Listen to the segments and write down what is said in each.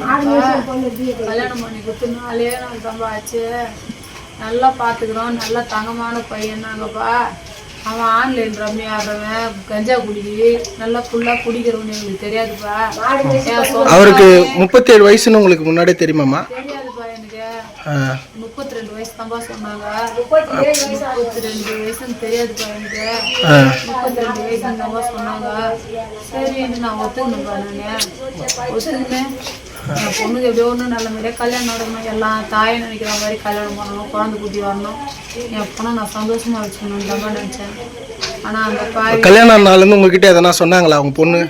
கல்யாணம் பண்ணி கொடுத்து நாள் தம்பா ஆச்சு நல்லா பார்த்துக்கிறோம் நல்லா தங்கமான பையன் நாங்கப்பா அவன் ஆன்லைன் ரம்மி ஆடுறவன் கஞ்சா குடி நல்லா ஃபுல்லாக குடிக்கிறவன் எங்களுக்கு தெரியாதுப்பா. அவருக்கு முப்பத்தேழு வயசுன்னு உங்களுக்கு முன்னாடியே தெரியுமாம்மா? தெரியாதுப்பா எனக்கு. முப்பத்தி ரெண்டு வயசு தம்பா சொன்னாங்க. முப்பத்தி ரெண்டு வயசுன்னு தெரியாதுப்பா எனக்கு. முப்பத்தி ரெண்டு வயசுன்னு தம்பா சொன்னாங்க. சரின்னு நான் ஒத்துக்கணும்ப்பா நான். ஒத்துக்கினேன் பொண்ணுக்கு எப்படியோ ஒன்று நல்ல கல்யாணம் நடக்கணும். எல்லாம் தாயை நினைக்கிற மாதிரி கல்யாணம் பண்ணணும் குழந்தை குட்டி வரணும். என் பொண்ணை நான் சந்தோஷமா வச்சுக்கணும்னு தம்பா நினச்சேன். ஆனால் அந்த பாய் கல்யாண நாள்லேருந்து உங்ககிட்ட எதனா சொன்னாங்களா அவங்க பொண்ணு?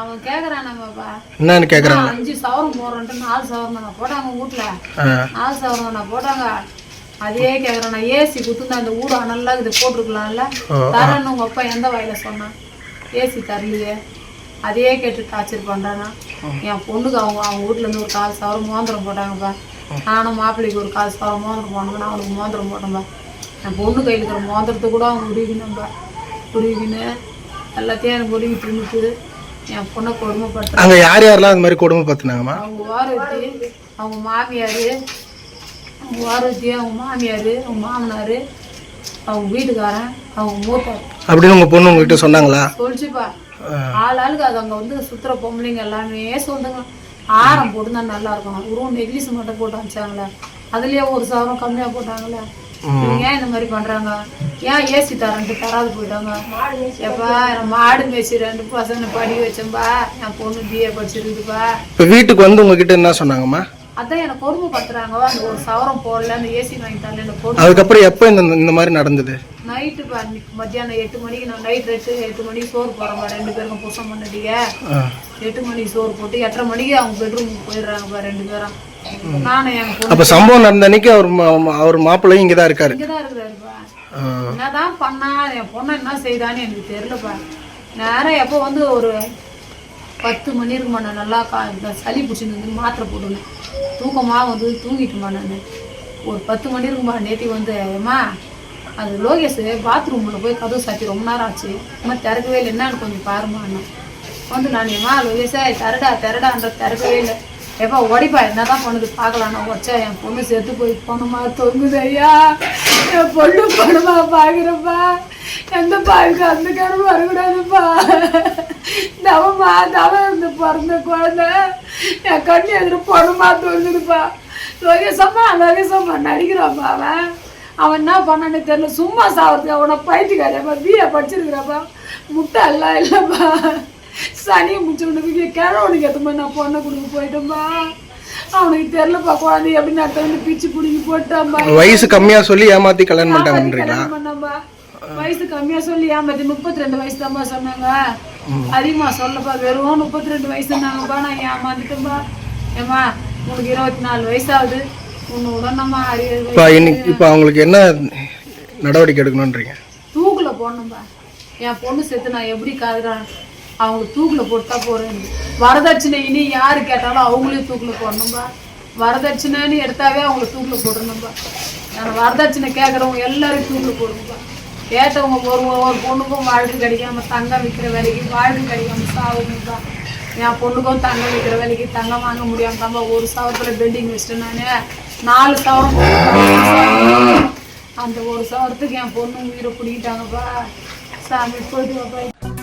அவன் கேட்குறான் நம்மப்பா என்னன்னு அஞ்சு சவரம் போடுறேன்ட்டு நாலு சவரம் தானே போட்டாங்க வீட்டில் நாலு சவரம் தானே போட்டாங்க. அதே கேட்குறேன் நான் ஏசி குத்துனா இந்த ஊடு நல்லா இது போட்டிருக்கலாம்ல. தரேன்னு உங்கள் அப்பா எந்த வாயில சொன்னான்? ஏசி தரலையே. அதே கேட்டு டார்ச்சர் பண்ணுறானா என் பொண்ணுக்கு அவங்க அவங்க வீட்லேருந்து ஒரு கால் சவரம் மோந்திரம் போட்டாங்கப்பா. நானும் மாப்பிள்ளைக்கு ஒரு கால் சவரம் மோந்திரம் போனாங்க நான் அவனுக்கு மோந்திரம் போட்டேன்ப்பா என் பொண்ணு கையில் இருக்கிற மோந்திரத்தை கூட அவங்க உருவினப்பா உருவின்னு எல்லாத்தையும் எனக்கு உருவி தின்னுட்டு என் பொண்ணை கொடுமைப்படுத்துறேன். அங்கே யார் யாரெல்லாம் அந்த மாதிரி கொடுமை பார்த்துனாங்கம்மா அவங்க வாரத்தி அவங்க மாமியார் அவங்க வாரத்தி அவங்க மாமியார் அவங்க மாமனார் அவங்க வீட்டுக்காரன் அவங்க மூத்தார் அப்படின்னு உங்கள் பொண்ணு உங்ககிட்ட சொன்னாங்களா? சொல்லிச்சுப்பா. ஆள் ஆளுக்கு அது அங்கே வந்து சுத்துற பொம்பளைங்க எல்லாமே சொல்லுங்க. ஆரம் போட்டுருந்தா நல்லா இருக்கும். உருவம் நெக்லிஸ் மட்டும் போட்டு அனுப்பிச்சாங்களே. அதுலயே ஒரு சவரம் கம்மியா போட்டாங்களே. இவங்க ஏன் இந்த மாதிரி பண்றாங்க? ஏன் ஏசி தரன்ட்டு தராது போயிட்டாங்க? எப்பா நான் மாடு மேய்ச்சி ரெண்டு பசங்க படிக்க வச்சேன்பா. என் பொண்ணு பிஏ படிச்சிருக்குதுப்பா. இப்போ வீட்டுக்கு வந்து உங்ககிட்ட என்ன சொன்னாங்கம்மா? அதான் எனக்கு கொடுமைப்படுத்துறாங்க அந்த ஒரு சவரம் போடல அந்த ஏசி வாங்கி தரல அதுக்கப்புறம் எப்போ இந்த இந்த மாதிரி நடந்தது? நைட்டு மத்தியானம் எட்டு மணிக்கு நான் நைட் எட்டு எட்டு மணிக்கு சோறு போடுறேன் ரெண்டு பேருக்கும் புருஷன் பண்ணடிங்க ஆ. எட்டு மணிக்கு சோறு போட்டு எட்டரை மணிக்கு அவங்க பெட்ரூமுக்கு போயிடுறாங்கப்பா ரெண்டு பேரும் நானும் அப்போ சம்பவம் நடந்த அன்னைக்கு அவர் அவர் மாப்பிள்ளையும் இங்கே தான் இருக்காரு. இங்கதான் இருக்கிறாருப்பா ஆ. என்னதான் பண்ணா என் பொண்ணை என்ன செய்தான்னு எனக்கு தெரியலப்பா நேரம் எப்போ வந்து ஒரு பத்து மணி இருக்குமா நான் நல்லா சளி பிடிச்சின்னு வந்து மாத்திரை போட்டுனேன் தூக்கமாக வந்து தூங்கிட்டுமா நான்? ஒரு பத்து மணி இருக்கும்பா நேத்தி வந்து ஏம்மா அது லோகேஷ் பாத்ரூமில் போய் கதவு சாத்தி ரொம்ப நேரம் ஆச்சு. அம்மா திறக்கவே இல்லை. என்னன்னு கொஞ்சம் பாருமா அண்ணா. வந்து நான் ஏமா லோகேஷா திரடா திரடான்ற திறக்கவே இல்லை. எப்பா ஓடிப்பா. என்னதான் பண்ணுது? பார்க்கலாம் நான் உடச்சா என் பொண்ணு செத்து போய் பொண்ணுமா தொங்குது ஐயா. என் பொண்ணு பொண்ணுமா பார்க்குறப்பா எந்த பாருக்கு அந்த கரும்பு வரக்கூடாதுப்பா. தவமா தவம் இருந்து பிறந்த குழந்தை. என் கண்ணு எதிர பொண்ணுமா தொங்குதுப்பா லோகேசம்மா லோகேசம்மா நடிக்கிறாப்பா அவன். அவன் என்ன பண்ணான்னு தெரியல. சும்மா சாவறதுக்கு அவனை பைத்தியக்காரியப்பா பிஏ படிச்சிருக்கிறாப்பா. முட்டை எல்லாம் இல்லைப்பா. சனியை முடிச்சவனுக்கு கிழவனுக்கு ஏற்ற மாதிரி நான் பொண்ணை கொடுக்க போயிட்டேன்பா. அவனுக்கு தெரியலப்பா குழந்தை எப்படி நடத்த வந்து பிச்சு பிடிங்கி போட்டான்பா. வயசு கம்மியாக சொல்லி ஏமாற்றி கல்யாணம் பண்ணாம்பா வயசு கம்மியா சொல்லி ஏமாத்தி முப்பத்தி ரெண்டு வயசு தான்ப்பா சொன்னாங்க. அதிகமா சொல்லப்பா வெறும் முப்பத்தி ரெண்டு வயசுனாங்கப்பா நான் ஏமாந்துட்டேன்பா ஏம்மா உனக்கு இருபத்தி நாலு வயசாகுது இப்போ வயசு இன்னைக்கு இப்போ அவங்களுக்கு என்ன நடவடிக்கை எடுக்கணுன்றீங்க தூக்குல போடணும்பா. என் பொண்ணு செத்து நான் எப்படி காதுறான்? அவங்களுக்கு தூக்குல போட்டா போறேன். வரதட்சணை இனி யாரு கேட்டாலும் அவங்களையும் தூக்குல போடணும்பா. வரதட்சணைன்னு எடுத்தாவே அவங்கள தூக்குல போடணும்பா. நான் வரதட்சணை கேட்குறவங்க எல்லாரும் தூக்குல போடணும்பா. ஏற்றவங்க ஒரு ஒரு பொண்ணுக்கும் வாழ்க்கை கிடைக்காம தங்கம் விற்கிற வேலைக்கு வாழ்க்கை கிடைக்காம சாவுங்கப்பா என் பொண்ணுக்கும் தங்கம் விற்கிற வேலைக்கு தங்கம் வாங்க முடியாம தான்பா ஒரு சவரத்தில் பெண்டிங் வச்சுட்டேன் நான். நாலு சவரம் அந்த ஒரு சவரத்துக்கு என் பொண்ணு உயிரை பிடிக்கிட்டாங்கப்பா. சாமி போயிட்டு